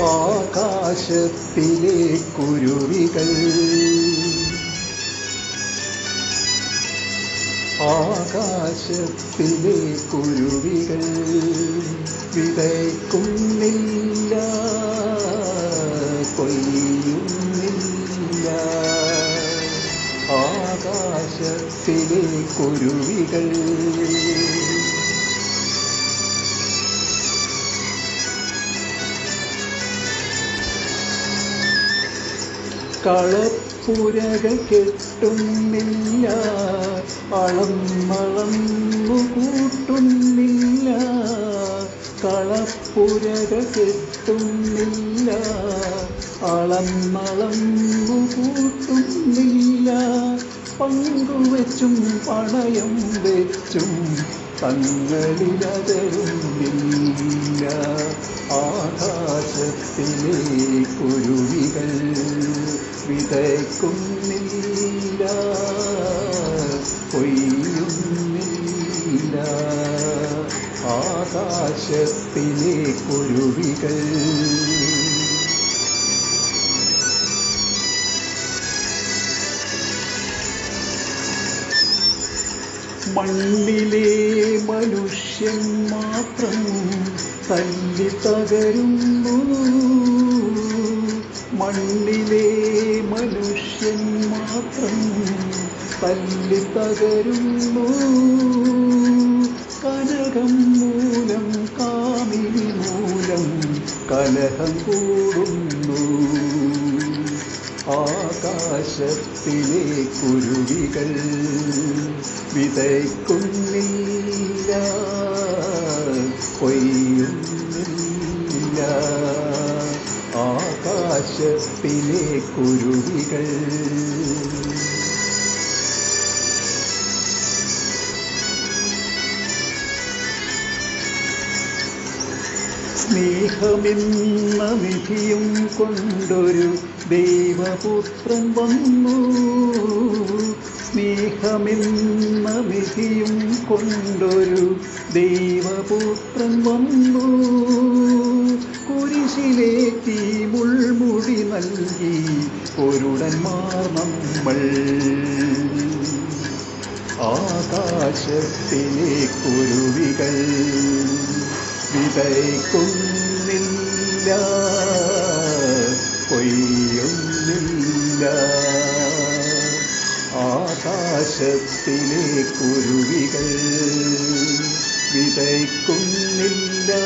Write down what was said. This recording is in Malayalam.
ആകാശത്തിലെ കുരുവികൾ ആകാശത്തിലെ കുരുവികൾ വിതയ്ക്കുന്നില്ല കൊയ്യുന്നില്ല. ആകാശത്തിലെ കുരുവികൾ കളപ്പുരകൾ കെട്ടുന്നില്ല അളം മളന്നു കൂട്ടുന്നില്ല കളപ്പുരകൾ കെട്ടുന്നില്ല അളം മളന്നു കൂട്ടുന്നില്ല പങ്കുവെച്ചും പണയം വെച്ചും തങ്ങളിലതരുന്നില്ല ആകാശത്തിലെ കുരുവികൾ വിതയ്ക്കുന്നില്ല കൊയ്യുന്നില്ല ആകാശത്തിലെ കുരുവികൾ. മണ്ണിലെ മനുഷ്യൻ മാത്രം തല്ലി തകരുന്നു. മണ്ണിലെ മനുഷ്യൻ മാത്രം തല്ലി തകരുന്നു. കനകം മൂലം കാമിനി മൂലം കലഹം കൂടുന്നു. ആകാശത്തിലെ കുരുവികൾ വിതയ്ക്കുന്നില്ല. ആകാശത്തിലെ കുരുവികൾ. സ്നേഹമെന്ന നിധിയും കൊണ്ടൊരു ദൈവപുത്രൻ വന്നു. സ്നേഹമെന്ന നിധിയും കൊണ്ടൊരു ദൈവപുത്രൻ വന്നു. കുരിശിലേറ്റി മുൾമുടി നൽകി. ഒരുടൻ നമ്മൾ. ആകാശത്തിലെ കുരുവികൾ വിതയ്ക്കുന്നില്ല. കൊയ്യുന്നില്ല ആകാശത്തിലെ കുരുവികൾ விதைக்கும் நில்லா